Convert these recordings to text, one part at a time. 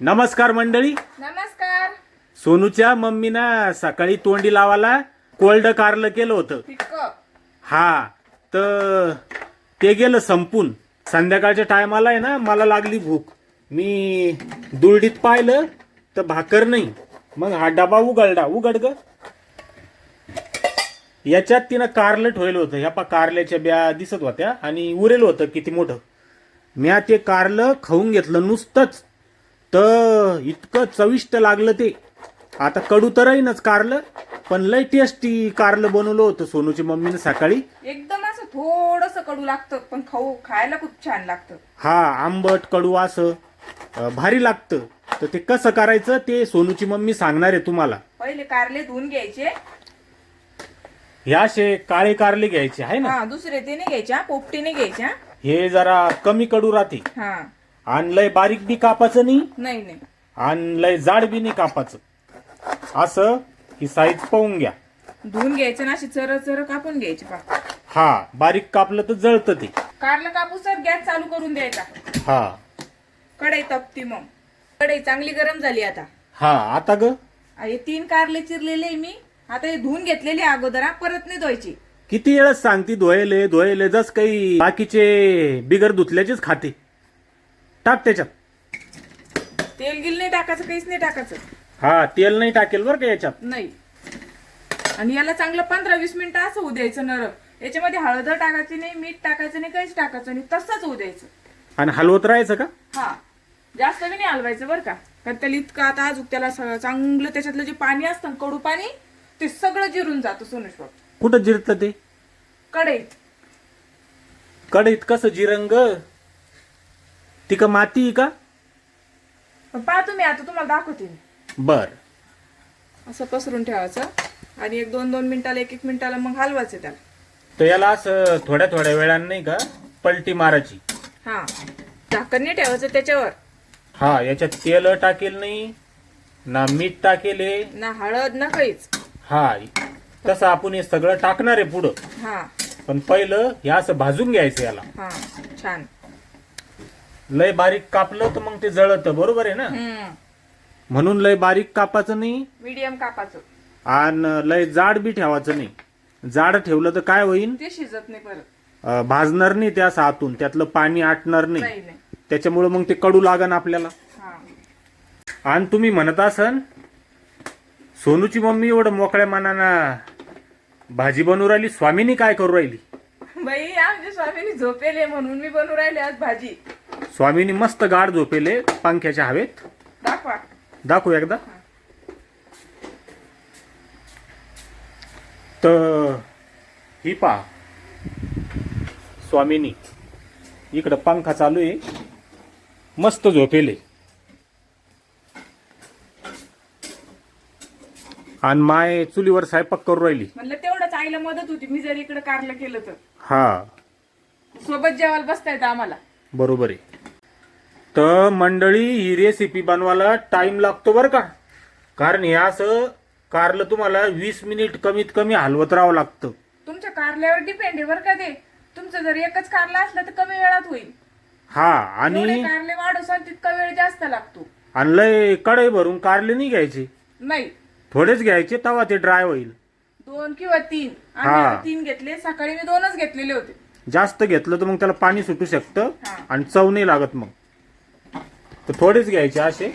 नमस्कार मंडळी. नमस्कार. सोनूच्या मम्मीना सकाळी तोंडी लावाला कोल्ड कारलं केलं होतं. हा तर ते गेलं संपून. संध्याकाळच्या टायमाला आहे ना मला लागली भूक. मी दुलडीत पाहिलं तर भाकर नाही. मग हा डबा उघडला. उघड ग. याच्यात तिनं कारलं ठेवलं होतं. ह्या पा कारल्याच्या ब्या दिसत होत्या आणि उरेल होतं किती मोठं. म्या ते कारलं खाऊन घेतलं नुसतंच. तर इतकं चविष्ट लागलं ते. आता कडू तर राहीनच कारलं पण लय टेस्टी कारलं बनवलं होतं सोनूची मम्मीनं सकाळी. एकदम असं थोडस कडू लागतं पण खाऊ खायला खूप छान लागतं. हा आंबट कडू असं अं, भारी लागतं. तर ते कसं करायचं ते सोनूची मम्मी सांगणार आहे तुम्हाला. पहिले कारले धुवून घ्यायचे. ह्या असे काळे कारले घ्यायचे आहे ना? हा दुसरे ते नाही घ्यायच्या पोपटीने घ्यायच्या हे जरा कमी कडू राहते. हा. आणि लय बारीक बी कापाचं नाही. नाही नाही. आणि लय जाड बी नाही कापाचं. असं ही साईज पाहून घ्या. धुवून घ्यायचं ना अशी चर चर कापून घ्यायची पा हा बारीक कापलं तर जळतं ते. कारलं कापूस गॅस चालू करून द्यायचा. हा. कढई तपती मग. कढई चांगली गरम झाली आता. हा आता ग? हे तीन कारले चिरलेले मी. आता हे धुवून घेतलेले अगोदर हा, परत नाही धुवायची. किती वेळच सांगती धुवायले धुवायले जस काही बाकीचे बिगर धुतल्याचेच खाते. टाक त्याच्यात. तेल गिल नाही टाकायचं काहीच नाही टाकायचं. हा तेल नाही टाकेल बरं का याच्यात. नाही. आणि याला चांगलं पंधरा वीस मिनिटं असं होऊ द्यायचं नरम. याच्यामध्ये हळद टाकायची नाही मीठ टाकायचं नाही काहीच टाकायचं नाही तसंच होऊ द्यायचं. आणि हलवत राहायचं का? हा. जास्त बी नाही हलवायचं बरं का. कारण त्याला इतकं आता अजून त्याला चांगलं त्याच्यातलं जे पाणी असतं ना, कडू पाणी ते सगळं जिरून जातं सोनेश्वर कुठं जिरतं ते? कढईत. कढईत कसं? जिरंग? ती का माती आहे का पहा तुम्ही आता तुम्हाला दाखवते बर. असं पसरून ठेवायचं आणि एक दोन दोन मिनिटाला एक एक मिनिटाला मग हलवायचं त्याला. तर याला असं थोड्या थोड्या वेळानं नाही का पलटी मारायची. हा. झाकण नाही ठेवायचं त्याच्यावर. हा याच्यात तेल टाकेल नाही ना मीठ टाकेल. ना हळद ना काहीच. हा तसं आपण हे सगळं टाकणार आहे पुढं. हा. पण पहिलं हे असं भाजून घ्यायचं याला. हा छान. लय बारीक कापलं तर मग ते जळत बरोबर आहे ना? म्हणून लय बारीक कापाचं नाही. मीडियम कापाचं आणि लय जाड बी ठेवायचं नाही. जाड ठेवलं तर काय होईल ते शिजत नाही परत. अं, भाजणार नाही त्या सातून त्यातलं पाणी आटणार नाही. नाही नाही. त्याच्यामुळे मग ते कडू लागन आपल्याला. हा. आणि तुम्ही म्हणत असन सोनूची मम्मी एवढं मोकळ्या मनानं भाजी बनवू राहिली स्वामीनी काय करू राहिली? बाई आमच्या स्वामीनी झोपेले म्हणून मी बनवू राहिले आज भाजी. स्वामीनी मस्त गाड झोपेले पंख्याच्या हवेत. दाखवा. दाखवू एकदा. तर ही पा स्वामीनी इकडं पंखा चालू आहे. मस्त झोपेले. आणि माय चुलीवर स्वयंपाक करू राहिली. म्हणलं तेवढंच आईला मदत होती. मी जर इकडे कारलं केलं तर. हा. सोबत जेवायला बसता येतं आम्हाला. बरोबर आहे. तर मंडळी ही रेसिपी बनवायला टाइम लागतो बरं का? कारण हे असं कारलं तुम्हाला वीस मिनिट कमीत कमी हलवत राहावं लागतं. तुमच्या कारल्यावर डिपेंड आहे बरं का ते? तुमचं जर एकच कारला असलं तर कमी वेळात होईल. हा जेवढे आणि कारले वाढवसाल तितका वेळ जास्त लागतो. आणि लय कढई भरून कारले नाही घ्यायचे. नाही. थोडेच घ्यायचे तेव्हा ते ड्राय होईल. दोन किंवा तीन. आम्ही हा. आता तीन घेतले सकाळी मी दोनच घेतलेले होते. जास्त घेतलं तर मग त्याला पाणी सुटू शकतं हा. आणि चव नाही लागत मग. तर थोडेच घ्यायचे असे.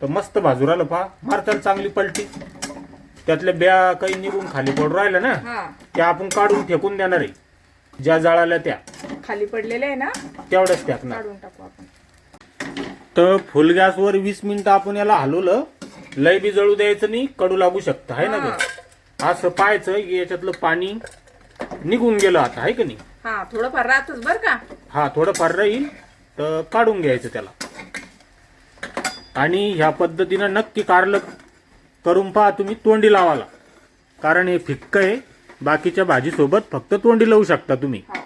तर मस्त भाजू राहिलं पहा. मारताल चांगली पलटी. त्यातल्या ब्या काही निघून खाली पडून राहिल्या ना त्या आपण काढून फेकून देणार आहे. ज्या जाळाल्या त्या. खाली पडलेले आहे ना? तेवढ्याच फेकणार. काढून टाकू आपण. तर फुल गॅसवर वीस मिनिटं आपण याला हलवलं. लय बी जळू द्यायचं नाही कडू लागू शकतं. आहे ना ग? असं पाहायचं की याच्यातलं पाणी निघून गेलं आता आहे का नाही? हा थोडंफार राहतच बर का? हा थोडंफार राहील. तर काढून घ्यायचं त्याला. आणि ह्या पद्धतीनं नक्की कारलं करून पहा तुम्ही तोंडी लावाला. कारण हे फिक्क आहे. बाकीच्या भाजीसोबत फक्त तोंडी लावू शकता तुम्ही. हा.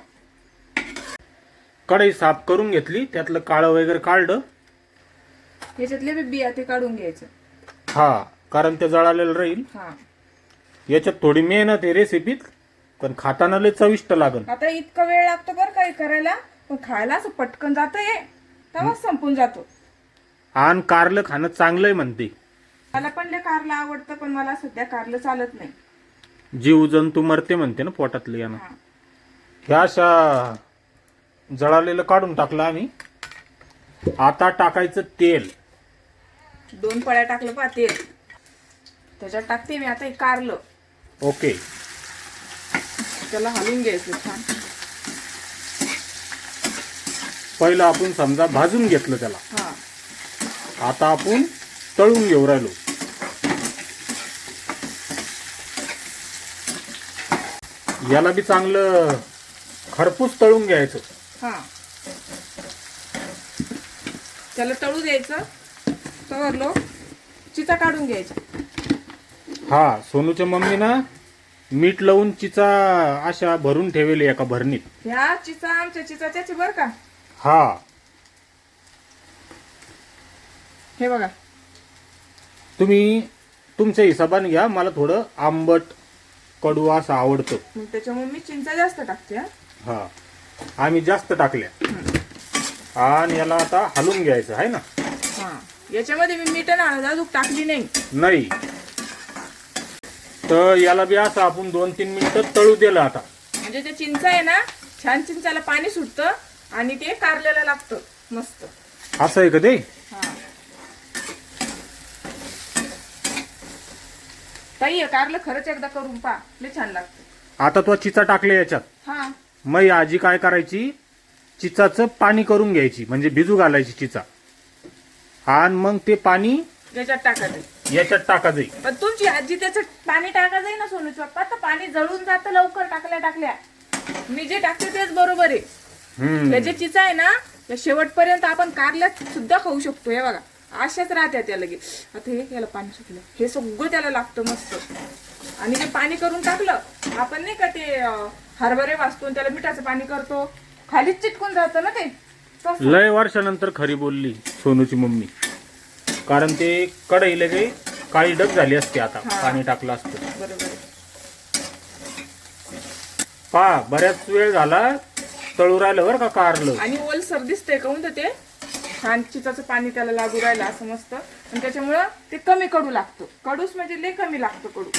कढई साफ करून घेतली त्यातलं काळं वगैरे काढलं. ह्याच्यातले बी बिया ते काढून घ्यायचं. हा कारण ते जळालेलं राहील. हा. याच्यात थोडी मेहनत आहे रेसिपीत पण खाताना लय चविष्ट लागन. आता इतका वेळ लागतो बरं काही करायला पण खायला असं पटकन जात हे. तेव्हा संपून जातो. आणि कारलं खाणं चांगलंय म्हणते. मला पण लय कारलं आवडतं पण मला सध्या कारलं चालत नाही. जीव जंतू मरते म्हणते ना पोटातले यानं. हा. ह्या अशा जळालेलं काढून टाकलं आम्ही. आता टाकायचं तेल. दोन पळ्या टाकलं पा तेल. त्याच्यात टाकते मी आता हे कारलं. ओके. त्याला हलवून घ्यायचं छान. पहिलं आपण समजा भाजून घेतलं त्याला. हा. आता आपण तळून घेऊ राहिलो. याला बी चांगलं खरपूस तळून घ्यायचं. हा. त्याला तळू द्यायचं. तवरलो चिचा काढून घ्यायचा. हा सोनूच्या मम्मीनं मीठ लावून चिचा अशा भरून ठेवली एका भरणीत. ह्या चिचा आमच्या चिचाच्याच बर का? हा. हे बघा. तुम्ही तुमच्या हिशोबाने घ्या मला थोडं आंबट कडू असं आवडतं. मग त्याच्यामुळे मी चिंचा जास्त टाकते हा. हा. आम्ही जास्त टाकल्या. आणि याला आता हलवून घ्यायचं आहे ना? हा. याच्यामध्ये मी मीठ आणि हळद अजून टाकली नाही. नाही. तर याला बी असं आपण दोन तीन मिनिटं तळू दिलं आता. म्हणजे ते चिंच आहे ना छान चिंचाला पाणी सुटतं आणि ते कारल्याला लागतं मस्त. असं आहे का ते? हा. ताई कारलं खरंच एकदा करून पा लय छान लागतं. आता तो चिचा टाकले याच्यात. हा. मग ही आजी काय करायची? चिचाचं पाणी करून घ्यायची. म्हणजे भिजू घालायची चिचा. आणि मग ते पाणी त्याच्यात टाकायचं याच्यात टाकायचं पण तुमची आजी त्याचं पाणी टाकायचं आहे ना सोनूच पप्पा तर पाणी जळून जातं लवकर टाकल्या टाकल्या. मी जे टाकते तेच बरोबर आहे. हम्म. त्याचे चिचा आहे ना त्या शेवटपर्यंत आपण कारल्यात सुद्धा खाऊ शकतो हे बघा. अशाच राहत्या त्या लगेच. आता हे याला पाणी सुटलं. हे सगळं त्याला लागतं मस्त. आणि ते पाणी करून टाकलं आपण नाही का ते हरभरे वाचतो आणि त्याला मिठाचं पाणी करतो. खालीच चिटकून जातं ना ते. लय वर्षानंतर खरी बोलली सोनूची मम्मी. कारण ते कढई लगे काळी डग झाली असते आता. पाणी टाकलं असतं. पा बऱ्याच वेळ झाला तळू राहिलं बरं का कारलं. आणि ओलसर दिसतंय काऊन ते? छान चिचाचं पाणी त्याला लागू राहिलं असं मस्त. आणि त्याच्यामुळं ते कमी कडू लागतं. कडूच म्हणजे लय कमी लागतं कडू.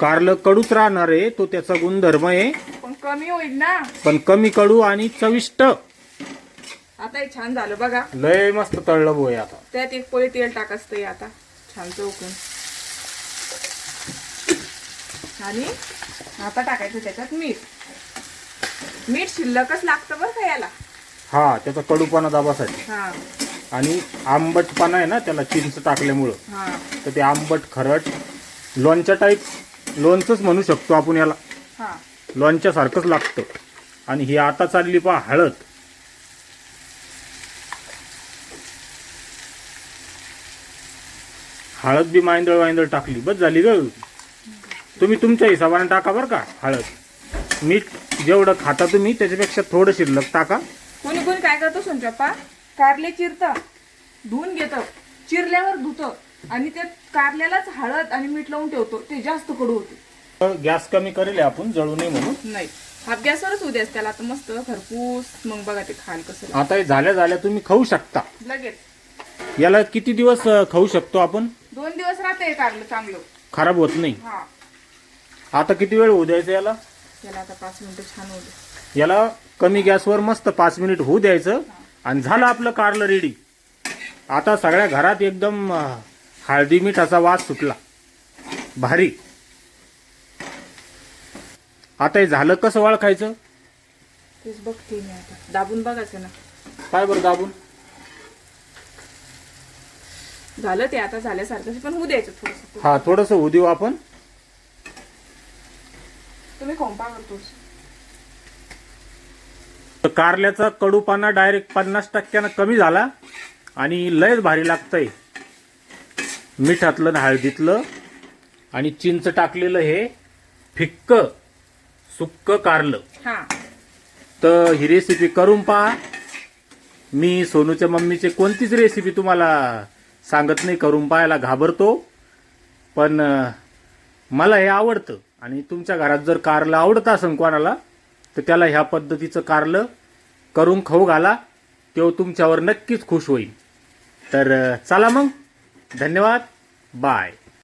कारलं कडूच राहणार आहे तो त्याचा गुणधर्म आहे. पण कमी होईल ना. पण कमी कडू आणि चविष्ट. आता हे छान झालं बघा. लय मस्त तळलं बोय आता. त्यात एक पोळी तेल टाकायचं आता. छान चौकून. आणि आता टाकायचं त्याच्यात मीठ. मीठ शिल्लकच लागतं बरं का याला. हा त्याचा कडूपणा दाबासाठी. हा. आणि आंबटपणा आहे ना त्याला चिंच टाकल्यामुळं. हा. तर ते आंबट खरट लोणच्या टाईप लोणचंच म्हणू शकतो आपण याला. हा. लोणच्यासारखंच लागतं. आणि ही आता चालली पहा हळद. हळद बी मायंदळ वायंदळ टाकली. बस झाली ग. तुम्ही तुमच्या हिशोबाने टाका बरं का हळद. मीठ जेवढं खाता तुम्ही त्याच्यापेक्षा थोडं शिल्लक टाका. कोणी कोणी काय करतो सोनचप्पा? कारले चिरतं धुवून घेतं चिरल्यावर धुतं आणि ते कारल्यालाच हळद आणि मीठ लावून ठेवतो ते जास्त कडू होते. गॅस कमी करेल आपण जळू नये म्हणून. नाही हाफ गॅसवरच उद्याच त्याला आता मस्त खरपूस मग बघा ते खाल कसं आता हे झाल्या झाल्या तुम्ही खाऊ शकता. लगेच. याला किती दिवस अं, खाऊ शकतो आपण? दोन दिवस राहते कारलं चांगलं. खराब होत नाही. हा. आता किती वेळ होऊ द्यायचं याला? त्याला आता पाच मिनिटं छान होते याला कमी गॅसवर मस्त पाच मिनिट होऊ द्यायचं. आणि झालं आपलं कारलं रेडी. आता सगळ्या घरात एकदम हळदी मिठाचा वास सुटला. भारी. आता हे झालं कसं ओळखायचं? तेच बघते मी आता. दाबून बघायचं ना. काय बरं दाबून. झालं ते आता झाल्यासारखं पण होऊ द्यायचं थोडस. हा थोडस होऊ देऊ आपण. तुम्ही खोंपा करतो तर कारल्याचा कडूपाना डायरेक्ट पन्नास टक्क्यानं कमी झाला आणि लयच भारी लागतंय. मिठातलं हळदीतलं आणि चिंच टाकलेलं हे फिक्क सुक्क कारलं. हा. तर ही रेसिपी करून पहा. मी सोनूच्या मम्मीचे कोणतीच रेसिपी तुम्हाला सांगत नाही करून पाहायला घाबरतो. पण मला हे आवडतं आणि तुमच्या घरात जर कारलं आवडत असेल कोणाला तर त्याला ह्या पद्धतीचं कारलं करून खाऊ घाला. तो तुमच्यावर नक्कीच खुश होईल. तर चला मग. धन्यवाद. बाय.